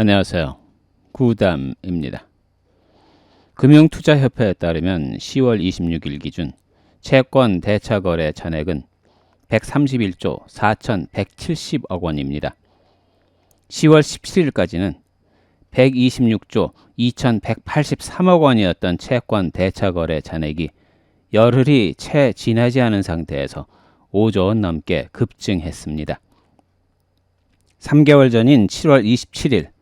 안녕하세요. 구담입니다. 금융투자협회에 따르면 10월 26일 기준 채권 대차 거래 잔액은 131조 4,170억 원입니다. 10월 17일까지는 126조 2,183억 원이었던 채권 대차 거래 잔액이 열흘이 채 지나지 않은 상태에서 5조 원 넘게 급증했습니다. 3개월 전인 7월 27일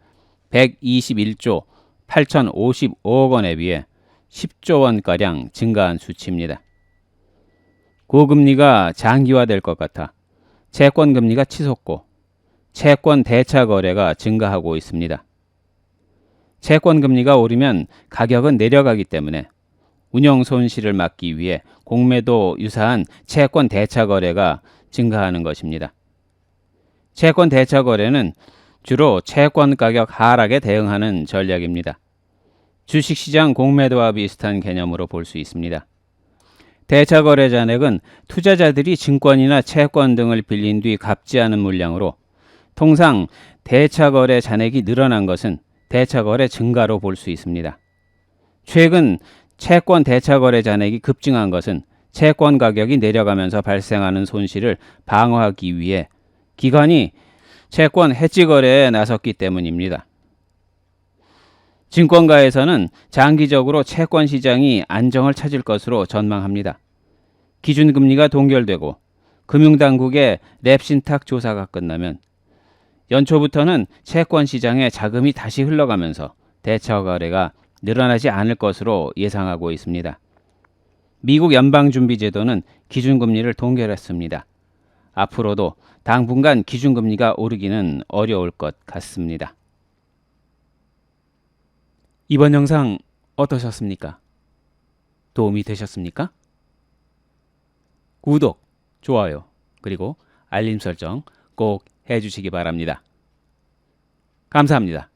121조 8,055억 원에 비해 10조 원가량 증가한 수치입니다. 고금리가 장기화될 것 같아 채권 금리가 치솟고 채권 대차 거래가 증가하고 있습니다. 채권 금리가 오르면 가격은 내려가기 때문에 운영 손실을 막기 위해 공매도 유사한 채권 대차 거래가 증가하는 것입니다. 채권 대차 거래는 주로 채권 가격 하락에 대응하는 전략입니다. 주식시장 공매도와 비슷한 개념으로 볼 수 있습니다. 대차 거래 잔액은 투자자들이 증권이나 채권 등을 빌린 뒤 갚지 않은 물량으로 통상 대차 거래 잔액이 늘어난 것은 대차 거래 증가로 볼 수 있습니다. 최근 채권 대차 거래 잔액이 급증한 것은 채권 가격이 내려가면서 발생하는 손실을 방어하기 위해 기관이 채권 해지 거래에 나섰기 때문입니다. 증권가에서는 장기적으로 채권 시장이 안정을 찾을 것으로 전망합니다. 기준금리가 동결되고 금융당국의 랩신탁 조사가 끝나면 연초부터는 채권 시장에 자금이 다시 흘러가면서 대차 거래가 늘어나지 않을 것으로 예상하고 있습니다. 미국 연방준비제도는 기준금리를 동결했습니다. 앞으로도 당분간 기준금리가 오르기는 어려울 것 같습니다. 이번 영상 어떠셨습니까? 도움이 되셨습니까? 구독, 좋아요, 그리고 알림 설정 꼭 해주시기 바랍니다. 감사합니다.